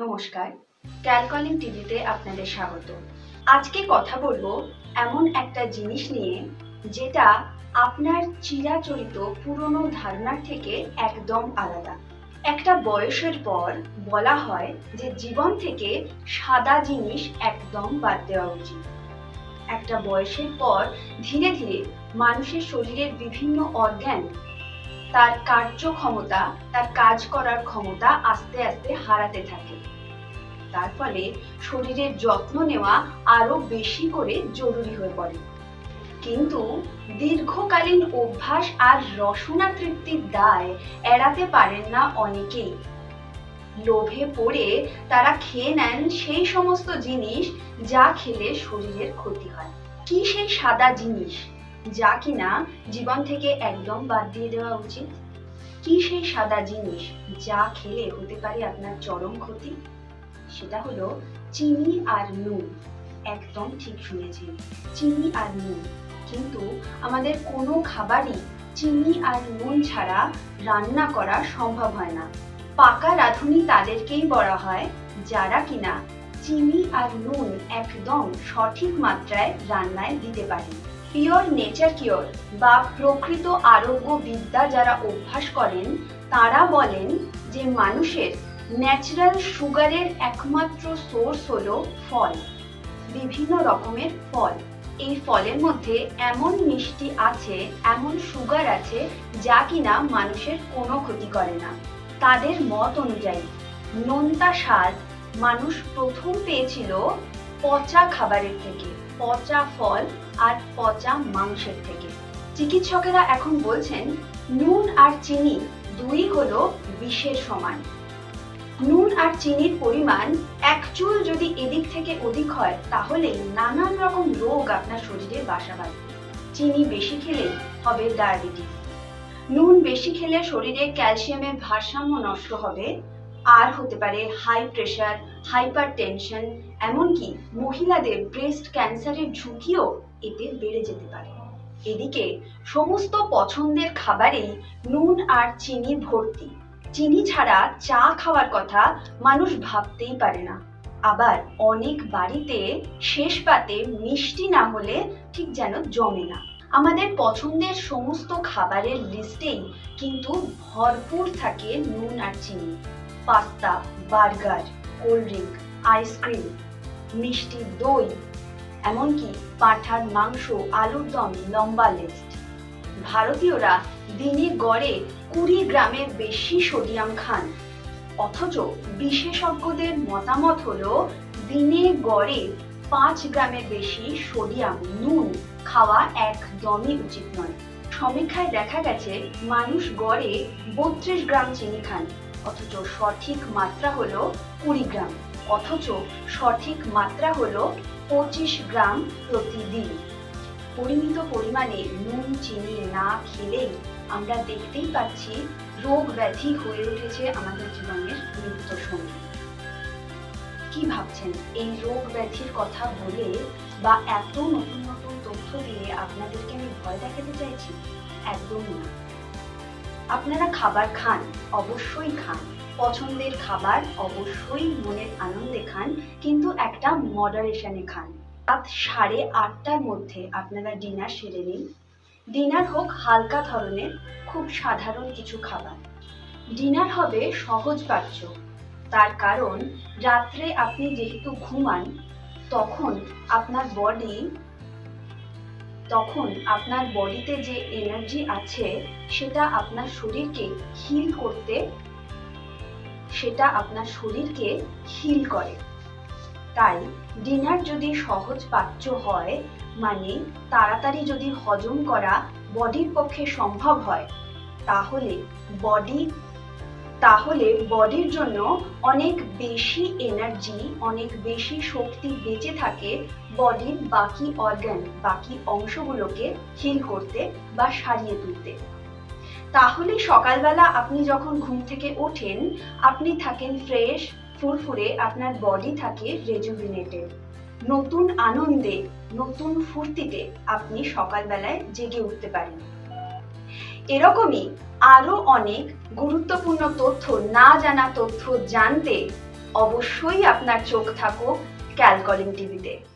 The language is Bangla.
নমস্কার। ক্যালকলিং টিভিতে আপনাদের স্বাগত। আজকে কথা বলব এমন একটা জিনিস নিয়ে যেটা আপনার চিরাচরিত পুরনো ধারণার থেকে একদম আলাদা। একটা বয়সের পর বলা হয় যে জীবন থেকে সাদা জিনিস একদম বাদ দেওয়া উচিত। একটা বয়সের পর ধীরে ধীরে মানুষের শরীরের বিভিন্ন অর্গ্যান তার কার্যক্ষমতা, তার কাজ করার ক্ষমতা আস্তে আস্তে হারাতে থাকে। তার ফলে শরীরের যত্ন নেওয়া আরও বেশি করে জরুরি হয়ে পড়ে। কিন্তু দীর্ঘকালীন অভ্যাস আর রসনা তৃপ্তির দায় এড়াতে পারেন না অনেকেই। লোভে পড়ে তারা খেয়ে নেন সেই সমস্ত জিনিস যা খেলে শরীরের ক্ষতি হয়। কি সেই সাদা জিনিস? যা কিনা জীবন থেকে একদম বাদ দিয়ে দেওয়া উচিত। কি সেই সাদা জিনিস যা খেলে হতে পারে আপনার চরম ক্ষতি? সেটা হলো চিনি আর নুন। একদম ঠিক শুনেছেন, চিনি আর নুন। কিন্তু আমাদের কোনো খাবারই চিনি আর নুন ছাড়া রান্না করা সম্ভব হয় না। পাকা রাঁধুনি তাদেরকেই বলা হয়, যারা কিনা চিনি আর নুন একদম সঠিক মাত্রায় রান্নায় দিতে পারে পিওর নেচার কিওর বা প্রকৃত আরোগ্য বিদ্যা যারা অভ্যাস করেন, তারা বলেন যে মানুষের ন্যাচারাল সুগারের একমাত্র সোর্স হলো ফল, বিভিন্ন রকমের ফল। এই ফলের মধ্যে এমন মিষ্টি আছে, এমন সুগার আছে, যা কিনা মানুষের কোনো ক্ষতি করে না। তাদের মত অনুযায়ী, নোনতা স্বাদ মানুষ প্রথম পেয়েছিল পচা খাবারের থেকে। পচা ফল আর পচা মাংসের থেকে। চিকিৎসকেরা এখন বলছেন, নুন আর চিনি দুই হলো বিষের সমান। নুন আর চিনির পরিমাণ এক চুল যদি এদিক থেকে অধিক হয়, তাহলে নানান রকম রোগ আপনার শরীরে বাসা বাঁধবে চিনি বেশি খেলে হবে ডায়াবেটিস। নুন বেশি খেলে শরীরে ক্যালসিয়ামের ভারসাম্য নষ্ট হবে আর হতে পারে হাই প্রেশার হাইপার টেনশন এমনকি মহিলাদের ব্রেস্ট ক্যান্সারের ঝুঁকিও এতে বেড়ে যেতে পারে। এদিকে সমস্ত পছন্দের খাবারেই নুন আর চিনি ভর্তি। চিনি ছাড়া চা খাওয়ার কথা মানুষ ভাবতেই পারে না। আবার অনেক বাড়িতে শেষ পাতে মিষ্টি না হলে ঠিক যেন জমে না। আমাদের পছন্দের সমস্ত খাবারের লিস্টেই কিন্তু ভরপুর থাকে নুন আর চিনি। Pasta, burger, cold drink ice cream মিষ্টি দই, এমনকি পাঁঠার মাংস, আলুর দম, লম্বা লিস্ট ভারতীয়রা দিনে গড়ে কুড়ি গ্রামের বেশি সোডিয়াম খান। অথচ বিশেষজ্ঞদের মতামত হলো, দিনে গড়ে পাঁচ গ্রামের বেশি সোডিয়াম, নুন খাওয়া একদমই উচিত নয়। সমীক্ষায় দেখা গেছে, মানুষ গড়ে বত্রিশ গ্রাম চিনি খান। অথচ সঠিক মাত্রা হলো কুড়ি গ্রাম, অথচ সঠিক মাত্রা হলো পঁচিশ গ্রাম প্রতিদিন। পরিমিত পরিমাণে নুন, চিনি না খেলেই আমরা দেখতেই পাচ্ছি রোগ ব্যাধি হয়ে উঠেছে আমাদের জীবনের নিত্য সঙ্গী কি ভাবছেন? এই রোগ ব্যাধির কথা বলে বা এত নতুন নতুন তথ্য দিয়ে আপনাদেরকে আমি ভয় দেখাতে চাইছি? একদমই না। আপনারা খাবার খান, অবশ্যই খান। পছন্দের খাবার অবশ্যই মনের আনন্দে খান, কিন্তু একটা মডারেশনে খান। রাত সাড়ে আটটার মধ্যে আপনারা ডিনার সেরে নিন। ডিনার হোক হালকা ধরনের, খুব সাধারণ কিছু খাবার। ডিনার হবে সহজপাচ্য তার কারণ, রাত্রে আপনি যেহেতু ঘুমান, তখন আপনার বডি তখন আপনার বডিতে যে এনার্জি আছে, সেটা আপনার শরীরকে হিল করতে, সেটা আপনার শরীরকে হিল করে। তাই ডিনার যদি সহজ পাচ্য হয় মানে তাড়াতাড়ি যদি হজম করা বডির পক্ষে সম্ভব হয়, তাহলে বডি তাহলে বডির জন্য অনেক বেশি এনার্জি অনেক বেশি শক্তি বেঁচে থাকে বডির বাকি অর্গান বাকি অংশগুলোকে হিল করতে বা সারিয়ে তুলতে। তাহলে সকালবেলা আপনি যখন ঘুম থেকে ওঠেন, আপনি থাকেন ফ্রেশ ফুরফুরে, আপনার বডি থাকে রেজুভিনেটেড নতুন আনন্দে, নতুন ফুর্তিতে আপনি সকালবেলায় জেগে উঠতে পারেন। এরকমই আরও অনেক গুরুত্বপূর্ণ তথ্য না জানা তথ্য জানতে অবশ্যই আপনার চোখ থাকুক ক্যালকলিং টিভিতে।